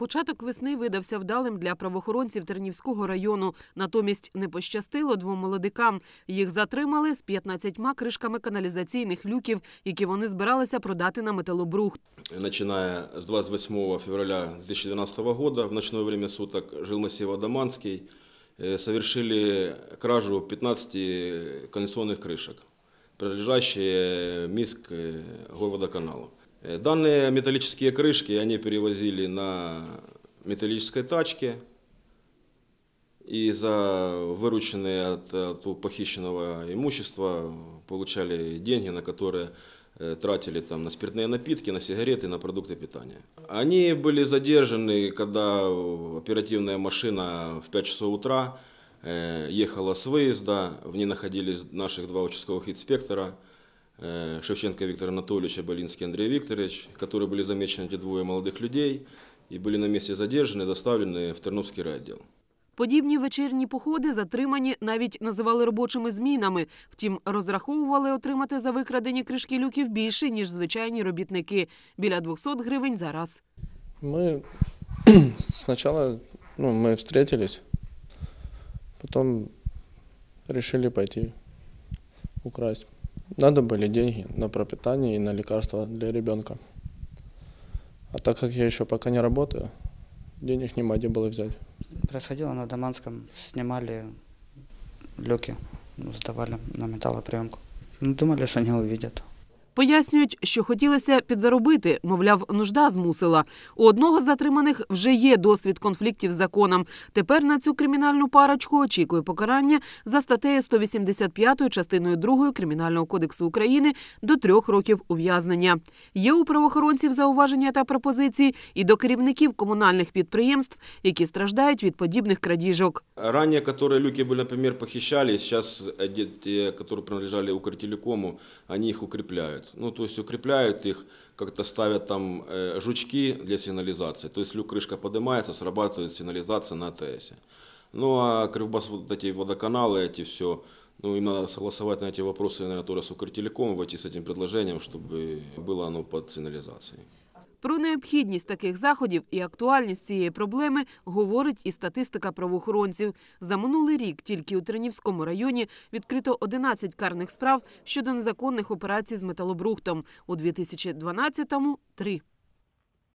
Початок весни видався вдалим для правоохоронців Тернівського району. Натомість не пощастило двом молодикам. Їх затримали з 15 кришками каналізаційних люків, які вони збиралися продати на металобрухт. Начиная с 28 февраля 2012 года в ночное время суток жилмассива Адаманский э, совершили кражу 15 кондиционных крышек, принадлежащие МИСК э, Горводоканалу. Э, Данные металлические крышки они перевозили на металлической тачке. И за вырученные от, от похищенного имущества получали деньги, на которые э, тратили там на спиртные напитки, на сигареты, на продукты питания. Они были задержаны, когда оперативная машина в 5 часов утра э, ехала с выезда, в ней находились наших два участковых инспектора, э, Шевченко Виктор Анатольевич и Болинский Андрей Викторович, которые были замечены эти двое молодых людей и были на месте задержаны и доставлены в Терновский райотдел. Подібні вечірні походи затримані навіть називали робочими змінами. Втім, розраховували отримати за викрадені кришки люків більше, ніж звичайні робітники – біля 200 гривень за раз. Мы сначала, ну, мы встретились, потом решили пойти украсть. Надо были деньги на пропитание и на лекарства для ребенка. А так как я еще пока не работаю, денег нема где было взять. Происходило на Даманском, снимали люки, сдавали на металлоприемку. Ну, думали, что не увидят. Пояснюють, що хотілося підзаробити, мовляв, нужда змусила. У одного з затриманих вже є досвід конфліктів з законом. Тепер на цю кримінальну парочку очікує покарання за статтею 185 частиною 2 Кримінального кодексу України до трьох років ув'язнення. Є у правоохоронців зауваження та пропозиції і до керівників комунальних підприємств, які страждають від подібних крадіжок. Ранее, которые люки были, например, похищали, сейчас э, де- те, которые принадлежали Укртелекому, они их укрепляют. Ну, то есть укрепляют их, как-то ставят там э, жучки для сигнализации. То есть люк крышка поднимается, срабатывает сигнализация на АТС. Ну, а Кривбас, вот эти водоканалы, эти все, ну, им надо согласовать на эти вопросы, наверное, тоже с Укртелекомом, войти с этим предложением, чтобы было оно под сигнализацией. Про необхідність таких заходів і актуальність цієї проблеми говорить і статистика правоохоронців. За минулий рік тільки у Тернівському районі відкрито 11 карних справ щодо незаконних операцій з металобрухтом. У 2012-му – 3.